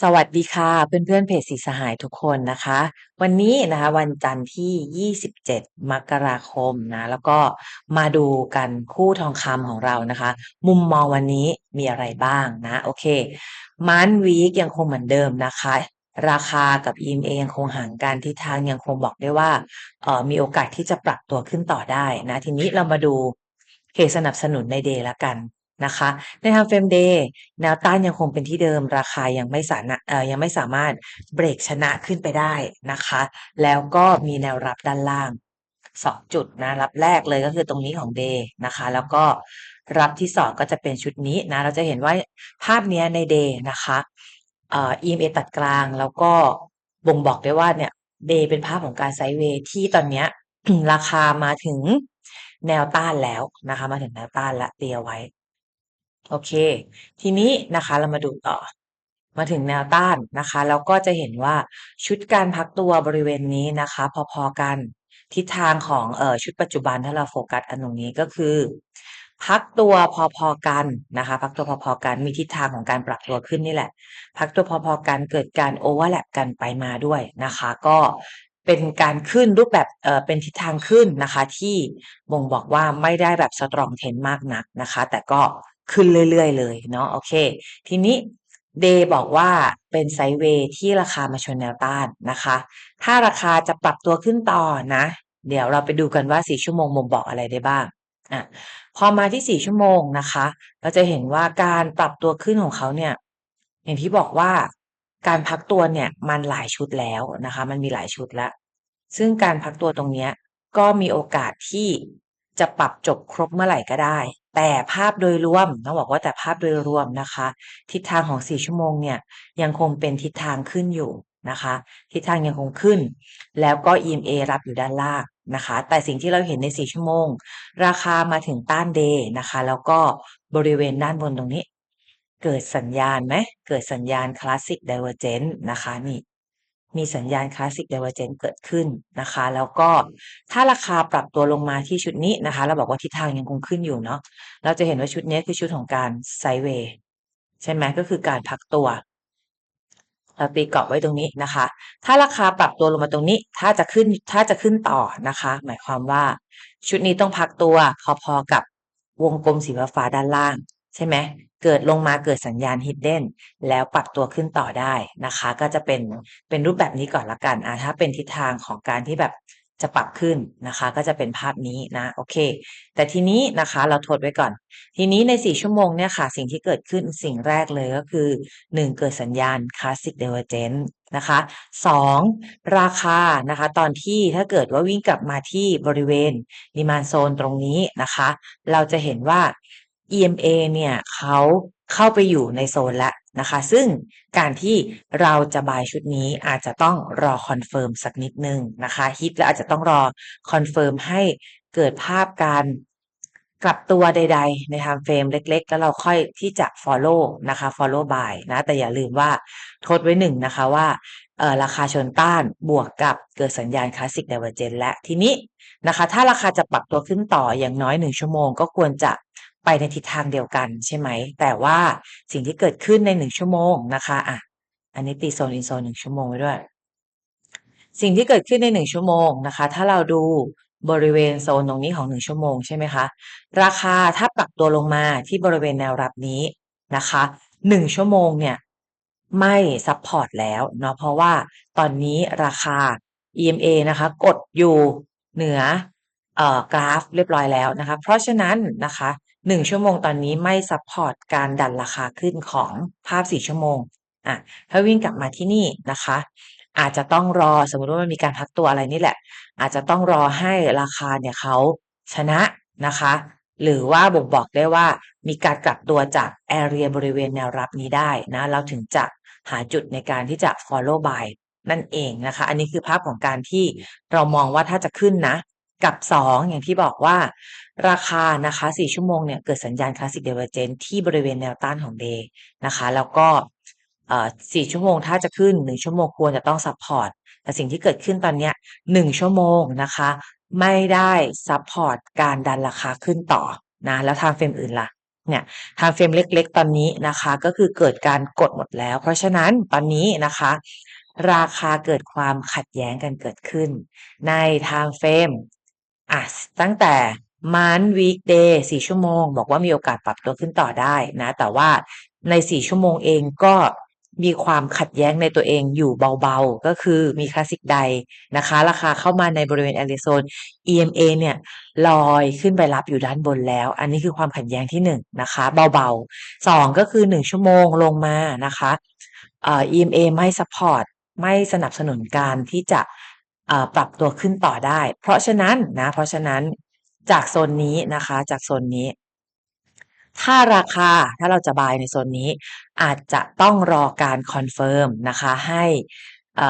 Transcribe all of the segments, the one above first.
สวัสดีค่ะ เพื่อนๆเพจสีสหายทุกคนนะคะ วันนี้นะคะ วันจันทร์ที่ 27 มกราคมนะ แล้วก็มาดูกันคู่ทองคำของเรานะคะ มุมมองวันนี้มีอะไรบ้างนะ โอเคมันวีคยังคงเหมือนเดิมนะคะ ราคากับ EMA ยังคงห่างกันทิศทางยังคงบอกได้ว่าเออมีโอกาสที่จะปรับตัวขึ้นต่อได้นะ ทีนี้เรามาดูเหตุสนับสนุนในเดย์ละกัน นะคะ ในทางเฟรมเดย์แนวต้านยังคงเป็นที่เดิมราคายังไม่สานะเอ่อยังไม่สามารถเบรกชนะขึ้นไปได้นะคะ แล้วก็มีแนวรับด้านล่างสองจุดนะรับแรกเลยก็คือตรงนี้ของเดย์นะคะ แล้วก็รับที่สองก็จะเป็นชุดนี้นะ เราจะเห็นว่าภาพเนี้ยในเดย์นะคะเอ่อ EMA ตัดกลางแล้วก็บ่งบอกได้ว่าเนี่ยเดย์เป็นภาพของการไซด์เวย์ที่ตอนเนี้ยราคามาถึงแนวต้านแล้วนะคะ มาถึงแนวต้านและเตียไว้ โอเค ทีนี้นะคะเรามาดูต่อ มาถึงแนวต้านนะคะแล้วก็จะเห็นว่าชุดการพักตัวบริเวณนี้นะคะ พอๆกันทิศทางของเอ่อชุดปัจจุบันถ้าเราโฟกัสอันตรงนี้ก็คือ พักตัวพอๆกันนะคะ พักตัวพอๆกันมีทิศทางของการปรับตัวขึ้นนี่แหละ พักตัวพอๆกันเกิดการโอเวอร์แลปกันไปมาด้วยนะคะ ก็เป็นการขึ้นรูปแบบเอ่อเป็นทิศทางขึ้นนะคะ ที่บ่งบอกว่าไม่ได้แบบสตรองเทนมากนักนะคะ แต่ก็ ขึ้นเรื่อยๆ เลยเนาะโอเค ทีนี้เดย์บอกว่าเป็นไซเวย์ที่ราคามาชนแนวต้านนะคะ ถ้าราคาจะปรับตัวขึ้นต่อนะ เดี๋ยวเราไปดูกันว่า4ชั่วโมงบ่งบอกอะไรได้บ้างอะพอมาที่4ชั่วโมงนะคะ เราจะเห็นว่าการปรับตัวขึ้นของเขาเนี่ย อย่างที่บอกว่าการพักตัวเนี่ยมันหลายชุดแล้วนะคะ มันมีหลายชุดแล้ว ซึ่งการพักตัวตรงเนี้ยก็มีโอกาสที่จะปรับจบครบเมื่อไหร่ก็ได้ แต่ภาพโดยรวมต้องบอกว่าแต่ภาพโดยรวมนะคะ ทิศทางของ 4 ชั่วโมงเนี่ยยังคงเป็นทิศทางขึ้นอยู่นะคะ ทิศทางยังคงขึ้น แล้วก็ EMA รับอยู่ด้านล่างนะคะ แต่สิ่งที่เราเห็นใน 4 ชั่วโมง ราคามาถึงต้านเดย์นะคะ แล้วก็บริเวณด้านบนตรงนี้ เกิดสัญญาณไหมเกิดสัญญาณ Classic Divergence นะคะนี่ มีสัญญาณ Classic Divergence เกิดขึ้นนะคะ แล้วก็ถ้าราคาปรับตัวลงมาที่ชุดนี้นะคะ เราบอกว่าทิศทางยังคงขึ้นอยู่เนาะเราจะเห็นว่าชุดนี้คือชุดของการไซด์เวย์ใช่ไหมก็คือการพักตัว เราตีกรอบไว้ตรงนี้นะคะ ถ้าราคาปรับตัวลงมาตรงนี้ ถ้าจะขึ้นถ้าจะขึ้นต่อนะคะ หมายความว่าชุดนี้ต้องพักตัวพอๆกับวงกลมสีฟ้าๆด้านล่าง ใช่ไหม เกิดลงมาเกิดสัญญาณ hidden แล้วปรับตัวขึ้นต่อได้นะคะ ก็จะเป็นเป็นรูปแบบนี้ก่อนละกันอ่าถ้าเป็นทิศทางของการที่แบบจะปรับขึ้นนะคะ ก็จะเป็นภาพนี้นะโอเค แต่ทีนี้นะคะเราทดไว้ก่อน ทีนี้ใน 4 ชั่วโมงเนี่ยค่ะ สิ่งที่เกิดขึ้นสิ่งแรกเลยก็คือ 1 เกิดสัญญาณ Classic Divergence นะคะ2ราคานะคะตอนที่ถ้าเกิดว่าวิ่งกลับมาที่บริเวณ Demand Zone ตรงนี้นะคะ เราจะเห็นว่า EMA เนี่ยเขาเข้าไปอยู่ในโซนแล้วนะคะ ซึ่งการที่เราจะบายชุดนี้อาจจะต้องรอคอนเฟิร์มสักนิดนึงนะคะฮิตแล้วอาจจะต้องรอคอนเฟิร์มให้เกิดภาพการกลับตัวใด ๆ ใน time frame เล็ก ๆ แล้วเราค่อยที่จะ follow นะคะ follow buy นะ แต่อย่าลืมว่าทดไว้หนึ่งนะคะว่าราคาชนต้านบวกกับเกิดสัญญาณ Classic Divergence และทีนี้นะคะ ถ้าราคาจะปรับตัวขึ้นต่ออย่างน้อย1ชั่วโมง ก็ควรจะ ไปในทิศทางเดียวกันใช่ไหม แต่ว่าสิ่งที่เกิดขึ้นใน1ชั่วโมงนะคะอะอันนี้ตีโซนอินโซน1ชั่วโมงไว้ด้วย สิ่งที่เกิดขึ้นใน1ชั่วโมงนะคะ ถ้าเราดูบริเวณโซนตรงนี้ของ1ชั่วโมงใช่ไหมคะราคาถ้าปรับตัวลงมาที่บริเวณแนวรับนี้นะคะ1ชั่วโมงเนี่ยไม่ซัพพอร์ตแล้วเนาะเพราะว่าตอนนี้ราคา EMA นะคะ กดอยู่เหนือ กราฟเรียบร้อยแล้วนะคะ เพราะฉะนั้นนะคะ1ชั่วโมงตอนนี้ไม่ซัพพอร์ตการดันราคาขึ้นของภาพ 4 ชั่วโมงอะถ้าวิ่งกลับมาที่นี่นะคะ อาจจะต้องรอสมมติว่ามันมีการพักตัวอะไรนี่แหละ อาจจะต้องรอให้ราคาเนี่ยเขาชนะนะคะ หรือว่าบ่งบอกได้ว่ามีการกลับตัวจากแอเรียบริเวณแนวรับนี้ได้นะเราถึงจะหาจุดในการที่จะ follow buy นั่นเองนะคะ อันนี้คือภาพของการที่เรามองว่าถ้าจะขึ้นนะ กับ 2 อย่างที่บอกว่าราคานะคะ 4 ชั่วโมงเนี่ย เกิดสัญญาณ Classic Divergence ที่บริเวณแนวต้านของ Day นะคะ แล้วก็เอ่อ4ชั่วโมงถ้าจะขึ้น 1 ชั่วโมงควรจะต้องซัพพอร์ตแต่สิ่งที่เกิดขึ้นตอนนี้ย1ชั่วโมงนะคะ ไม่ได้ซัพพอร์ตการดันราคาขึ้นต่อนะแล้ว time frame อื่นล่ะเนี่ย time frame เล็กๆ ตอนนี้นะคะ ก็คือเกิดการกดหมดแล้ว เพราะฉะนั้นตอนนี้นะคะ ราคาเกิดความขัดแย้งกันเกิดขึ้น ใน time frame อะตั้งแต่ month weekday 4ชั่วโมง บอกว่ามีโอกาสปรับตัวขึ้นต่อได้นะ แต่ว่าใน4ชั่วโมงเองก็มีความขัดแย้งในตัวเองอยู่เบาๆ ก็คือมี Classic DI นะคะ ราคาเข้ามาในบริเวณ Area Zone EMA เนี่ยลอยขึ้นไปรับอยู่ด้านบนแล้ว อันนี้คือความขัดแย้งที่1นนะคะ เบาๆ 2 ก็คือ 1 ชั่วโมงลงมานะคะเอ่อ EMA ไม่ซัปพอร์ตไม่สนับสนุนการที่จะ ปรับตัวขึ้นต่อได้ เพราะฉะนั้นนะ เพราะฉะนั้นจากโซนนี้นะคะ จากโซนนี้ ถ้าราคาถ้าเราจะ buy ในโซนนี้ อาจจะต้องรอการคอนเฟิร์มนะคะ ให้เอ่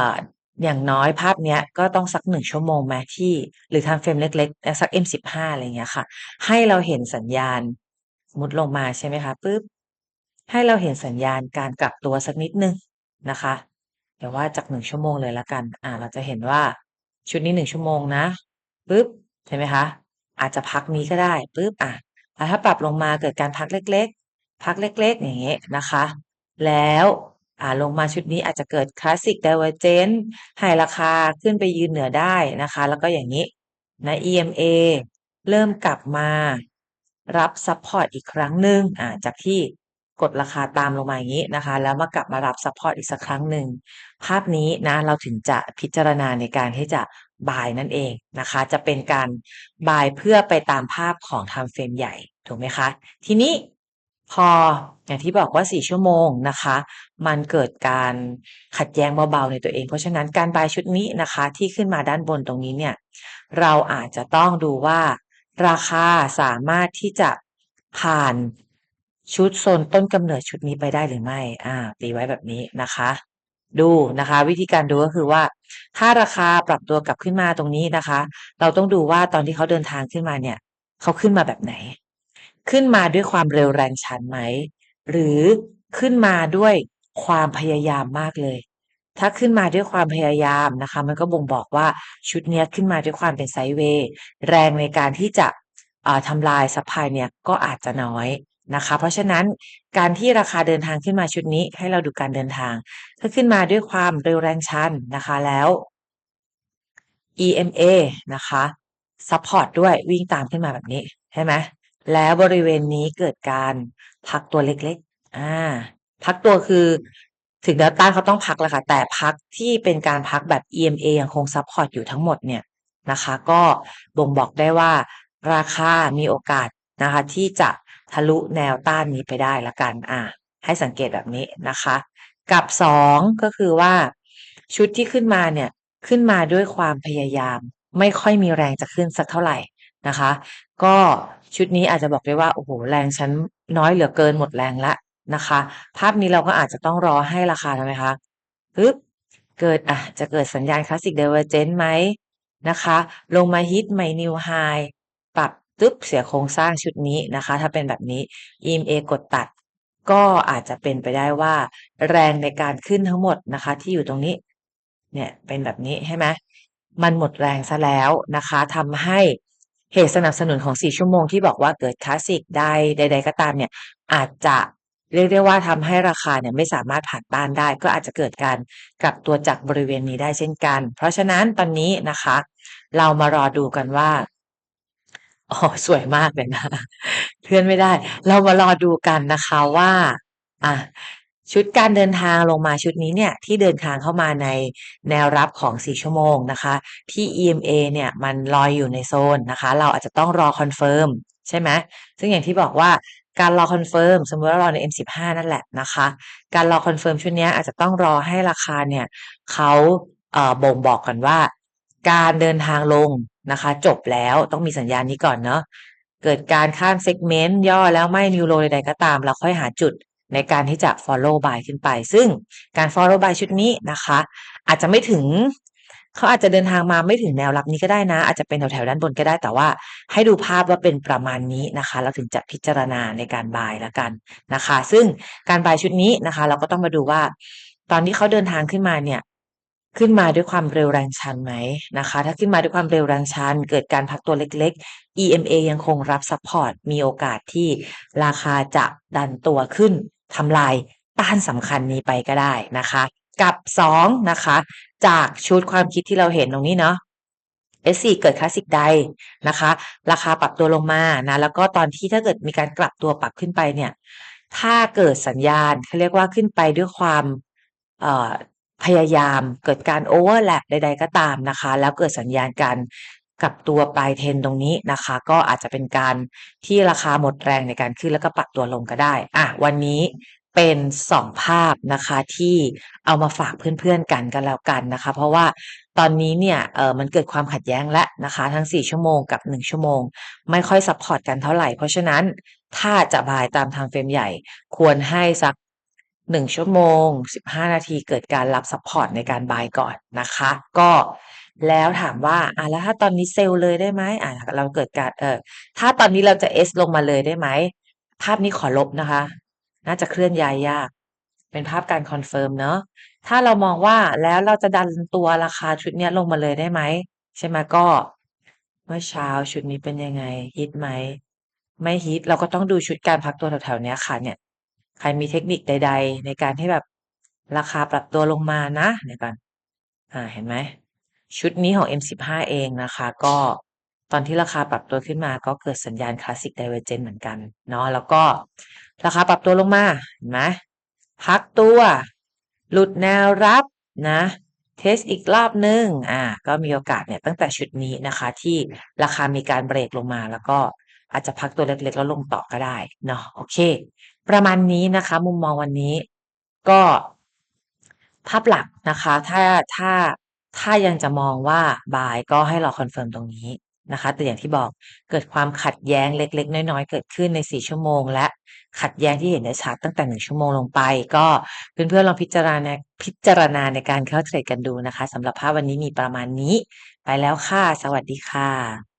อย่างน้อยภาพเนี้ยก็ต้องสัก1ชั่วโมงไหมที่ หรือ time frame เล็กๆสัก M15 อะไรเงี้ยค่ะ ให้เราเห็นสัญญาณสมมุติลงมาใช่ไหมคะปึ๊บให้เราเห็นสัญญาณการกลับตัวสักนิดนึงนะคะ เดี๋ยวว่าจาก1ชั่วโมงเลยล้วกัน อ่า เราจะเห็นว่า ชุดนี้1ชั่วโมงนะปึ๊บใช่ไหมคะ อาจจะพักนี้ก็ได้ปึ๊บอ่าแล้วถ้าปรับลงมาเกิดการพักเล็ก ๆ พักเล็ก ๆ อย่างเงี้ยนะคะ แล้วอ่าลงมาชุดนี้อาจจะเกิด Classic Divergence ให้ราคาขึ้นไปยืนเหนือได้นะคะ แล้วก็อย่างงี้นะ EMA เริ่มกลับมารับซัปพอร์ตอีกครั้งหนึ่งอ่าจากที่ กดราคาตามลงมาอย่างงี้นะคะ แล้วมากลับมารับซัปพอร์ตอีกสักครั้งหนึ่ง ภาพนี้นะเราถึงจะพิจารณาในการที่จะ buy นั่นเองนะคะ จะเป็นการ buy เพื่อไปตามภาพของ time frame ใหญ่ถูกไหมคะ ทีนี้พออย่างที่บอกว่า 4 ชั่วโมงนะคะ มันเกิดการขัดแย้งเบาๆในตัวเอง เพราะฉะนั้นการ buy ชุดนี้นะคะที่ขึ้นมาด้านบนตรงนี้เนี่ย เราอาจจะต้องดูว่าราคาสามารถที่จะผ่าน ชุดโซนต้นกำเนิดชุดนี้ไปได้หรือไม่ อ่า ตีไว้แบบนี้นะคะ ดูนะคะ วิธีการดูก็คือว่า ถ้าราคาปรับตัวกลับขึ้นมาตรงนี้นะคะ เราต้องดูว่าตอนที่เขาเดินทางขึ้นมาเนี่ย เขาขึ้นมาแบบไหน ขึ้นมาด้วยความเร็วแรงชันไหม หรือขึ้นมาด้วยความพยายามมากเลย ถ้าขึ้นมาด้วยความพยายามนะคะ มันก็บ่งบอกว่าชุดเนี้ยขึ้นมาด้วยความเป็นไซด์เวย์แรงในการที่จะทำลายซัปพลายเนี่ยก็อาจจะน้อย นะคะ เพราะฉะนั้นการที่ราคาเดินทางขึ้นมาชุดนี้ให้เราดูการเดินทาง ถ้าขึ้นมาด้วยความเร็วแรงชันนะคะแล้ว EMA นะคะซัปพอร์ตด้วยวิ่งตามขึ้นมาแบบนี้ใช่ไหมแล้วบริเวณนี้เกิดการพักตัวเล็กๆอ่าพักตัวคือถึงแนวต้านเขาต้องพักแหละค่ะ แต่พักที่เป็นการพักแบบ EMA ยังคงซัปพอร์ตอยู่ทั้งหมดเนี่ยนะคะ ก็บ่งบอกได้ว่าราคามีโอกาสนะคะ ที่จะ ทะลุแนวต้านนี้ไปได้ล้วกันอ่าให้สังเกตแบบนี้นะคะ กับ2ก็คือว่า ชุดที่ขึ้นมาเนี่ยขึ้นมาด้วยความพยายาม ไม่ค่อยมีแรงจะขึ้นสักเท่าไหร่นะคะ ก็ชุดนี้อาจจะบอกได้ว่าโอ้โฮแรงฉันน้อยเหลือเกินหมดแรงล้วนะคะ ภาพนี้เราก็อาจจะต้องรอให้ราคาทำไมคะปึ๊บเกิดอ่าจะเกิดสัญญาณ Classic Divergence ไหมนะคะ ลงมาฮิตใหม่ New High ปรับึ๊บเสียโครงสร้างชุดนี้นะคะ ถ้าเป็นแบบนี้ EMA กดตัด ก็อาจจะเป็นไปได้ว่า แรงในการขึ้นทั้งหมดนะคะ ที่อยู่ตรงนี้ เนี่ยเป็นแบบนี้ใช่ไหมมันหมดแรงเสียแล้วนะคะทำให้เหตุสนับสนุนของ 4 ชั่วโมงที่บอกว่าเกิด Classic DI ใด ๆ ก็ตามเนี่ย อาจจะเรียกได้ว่าทำให้ราคาเนี่ยไม่สามารถผ่านต้านได้ ก็อาจจะเกิดการกลับตัวจากบริเวณนี้ได้เช่นกัน เพราะฉะนั้นตอนนี้นะคะ เรามารอดูกันว่า อ๋อสวยมากเลยนะเคลื่อนไม่ได้ เรามารอดูกันนะคะว่า อ่าชุดการเดินทางลงมาชุดนี้เนี่ย ที่เดินทางเข้ามาในแนวรับของ 4 ชั่วโมงนะคะ ที่ EMA เนี่ย มันลอยอยู่ในโซนนะคะ เราอาจจะต้องรอคอนเฟิร์มใช่ไหมซึ่งอย่างที่บอกว่าการรอคอนเฟิร์มสมมุติว่ารอใน M15 นั่นแหละนะคะ การรอคอนเฟิร์มชุดนี้อาจจะต้องรอให้ราคาเนี่ยเขาเอ่อบ่งบอกก่อนว่า การเดินทางลง นะคะ จบแล้วต้องมีสัญญาณนี้ก่อนเนาะเกิดการข้าม segment ย่อแล้วไม่ New Low ใดๆก็ตาม เราค่อยหาจุดในการที่จะ follow by ขึ้นไป ซึ่งการ follow by ชุดนี้นะคะ อาจจะไม่ถึงเขาอาจจะเดินทางมาไม่ถึงแนวรับนี้ก็ได้นะ อาจจะเป็นแถวๆด้านบนก็ได้แต่ว่า ให้ดูภาพว่าเป็นประมาณนี้นะคะ เราถึงจะพิจารณาในการ buy แล้วกันนะคะ ซึ่งการ buy ชุดนี้นะคะ เราก็ต้องมาดูว่า ตอนที่เขาเดินทางขึ้นมาเนี่ย ขึ้นมาด้วยความเร็วแรงชันไหมนะคะ ถ้าขึ้นมาด้วยความเร็วแรงชัน เกิดการพักตัวเล็ก ๆ EMA ยังคงรับซัพพอร์ตมีโอกาสที่ราคาจะดันตัวขึ้นทำลายต้านสำคัญนี้ไปก็ได้นะคะ กับ 2 นะคะ จากชุดความคิดที่เราเห็นตรงนี้เนาะ S4 เกิดคลาสสิกใดนะคะ ราคาปรับตัวลงมานะ แล้วก็ตอนที่ถ้าเกิดมีการกลับตัวปรับขึ้นไปเนี่ย ถ้าเกิดสัญญาณเขาเรียกว่าขึ้นไปด้วยความเอ่อ พยายามเกิดการโอเวอร์แลปใด ๆ ก็ตามนะคะ แล้วเกิดสัญญาณการกับตัวปลายเทนตรงนี้นะคะ ก็อาจจะเป็นการที่ราคาหมดแรงในการขึ้นแล้วก็ปรับตัวลงก็ได้อะวันนี้เป็นสองภาพนะคะที่เอามาฝากเพื่อนๆกันกันแล้วกันนะคะ เพราะว่าตอนนี้เนี่ยเออมันเกิดความขัดแย้งแล้วนะคะทั้ง 4 ชั่วโมงกับ 1 ชั่วโมง ไม่ค่อยซัพพอร์ตกันเท่าไหร่ เพราะฉะนั้นถ้าจะบายตามทางเฟรมใหญ่ ควรให้สัก 1 ชั่วโมง 15 นาทีเกิดการรับซัพพอร์ตในการบายก่อนนะคะ ก็แล้วถามว่าอะแล้วถ้าตอนนี้เซลล์เลยได้ไหมอะเราเกิดการเออถ้าตอนนี้เราจะ S ลงมาเลยได้ไหม ภาพนี้ขอลบนะคะ น่าจะเคลื่อนย้ายยาก เป็นภาพการคอนเฟิร์มเนาะถ้าเรามองว่าแล้วเราจะดันตัวราคาชุดนี้ลงมาเลยได้ไหม ใช่ไหมก็เมื่อเช้าชุดนี้เป็นยังไงฮิตไหม ไม่ฮิตเราก็ต้องดูชุดการพักตัวแถวๆเนี้ยค่ะเนี่ย ใครมีเทคนิคใด ๆ ในการที่แบบราคาปรับตัวลงมานะเดี๋ยวก่อนอ่าเห็นไหม ชุดนี้ของ M15 เองนะคะ ก็ตอนที่ราคาปรับตัวขึ้นมาก็เกิดสัญญาณคลาสสิกไดเวอร์เจนเหมือนกันเนาะแล้วก็ราคาปรับตัวลงมาเห็นไหมพักตัว หลุดแนวรับนะเทสอีกรอบนึงอ่าก็มีโอกาสเนี่ยตั้งแต่ชุดนี้นะคะ ที่ราคามีการเบรกลงมาแล้วก็อาจจะพักตัวเล็กๆแล้วลงต่อก็ได้เนาะโอเค ประมาณนี้นะคะ มุมมองวันนี้ก็ภาพหลักนะคะ ถ้าถ้าถ้ายังจะมองว่าบายก็ให้รอคอนเฟิร์มตรงนี้นะคะ แต่อย่างที่บอกเกิดความขัดแย้งเล็ก ๆ น้อย ๆ เกิดขึ้นใน 4 ชั่วโมง และขัดแย้งที่เห็นได้ชัดตั้งแต่ 1 ชั่วโมงลงไป ก็เพื่อนๆลองพิจารณาพิจารณาในการเข้าเทรดกันดูนะคะสำหรับภาพวันนี้มีประมาณนี้ ไปแล้วค่ะ สวัสดีค่ะ